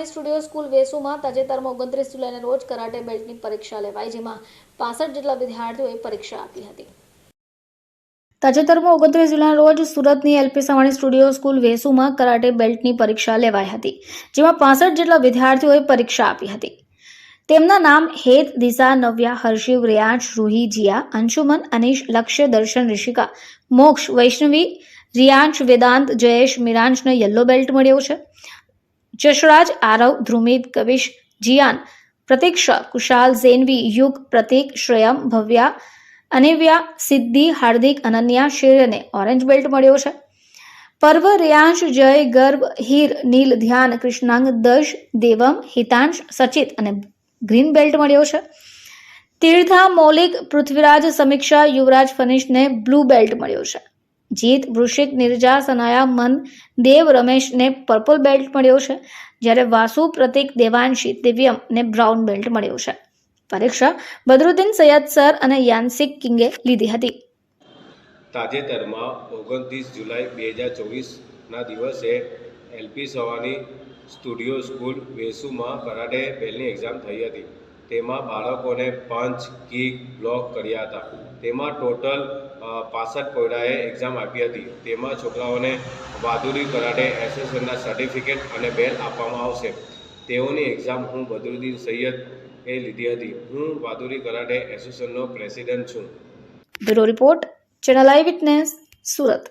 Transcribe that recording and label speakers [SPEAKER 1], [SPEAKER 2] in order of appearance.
[SPEAKER 1] Savani studio school વેસુમાં તાજેતરમાં ઓગણત્રીસ જુલાઈના રોજ કરાટે બેલ્ટની પરીક્ષા લેવાઈ, જેમાં પાસઠ જેટલા વિદ્યાર્થીઓએ પરીક્ષા આપી હતી. તાજેતરમાં ઓગણત્રીસ જુલાઈના રોજ સુરતની એલપી સવાણી સ્ટુડિયો સ્કૂલ વેસુમાં કરાટે બેલ્ટની પરીક્ષા લેવાઈ હતી, જેમાં પાસઠ જેટલા વિદ્યાર્થીઓએ પરીક્ષા આપી હતી. તેમના નામ હેત, દિશા, નવ્યા, હર્ષિવ, રેયાંશ, રૂહી, જીયા, અંશુમન, અનીશ, લક્ષ્ય, દર્શન, ઋષિકા, મોક્ષ, વૈષ્ણવી, રિયાંશ, વેદાંત, જયેશ, મિરાંશને યલો બેલ્ટ મળ્યો છે. જશરાજ, આરવ ધ્રુમિત કવિશ, જિયાન, પ્રતીક્ષા, કુશાલ, ઝેનવી, યુગ, પ્રતીક, શ્રેયમ, ભવ્યા, અનેવ્યા, સિદ્ધિ, હાર્દિક, અનન્યા શેરને ઓરેન્જ બેલ્ટ મળ્યો છે. પર્વ, રેયાંશ, જય, ગર્ભ, હીર, નીલ, ધ્યાન, કૃષ્ણાંગ, દશ, દેવમ, હિતાંશ, સચિત અને ગ્રીન બેલ્ટ મળ્યો છે. તીર્થા, મૌલિક, પૃથ્વીરાજ, સમીક્ષા, યુવરાજ, ફનિશને બ્લુ બેલ્ટ મળ્યો છે. જીત, વૃશ્ચિક નિર્જા સનાયા મન દેવ રમેશને પર્પલ બેલ્ટ મળ્યો છે, જ્યારે વાસુ પ્રતિક દેવાંશી દિવ્યમને બ્રાઉન બેલ્ટ મળ્યો છે. પરીક્ષા બદરુદ્દીન સૈયદ સર અને યાન્સિક કિંગે લીધી હતી.
[SPEAKER 2] તાજેતરમાં ઓગણત્રીસ જુલાઈ બે હજાર ચોવીસના દિવસે એલપી સવાની સ્ટુડિયો સ્કૂલ વેસુમાં કરાટે બેલની એક્ઝામ થઈ હતી. તેમાં બાળકોને પંચ કિક બ્લોક કર્યા હતા. તેમાં ટોટલ પાસઠ કોયડાએ એક્ઝામ આપી હતી. તેમાં છોકરાઓને બહાદુરી કરાટે એસોસિએશનના સર્ટિફિકેટ અને બેલ આપવામાં આવશે. તેઓની એક્ઝામ હું બદરુદ્દીન સૈયદ એ લીધી હતી. હું બહાદુરી કરાટે એસોસિએશનનો પ્રેસિડેન્ટ છું.
[SPEAKER 1] Bureau report channel eyewitness Surat.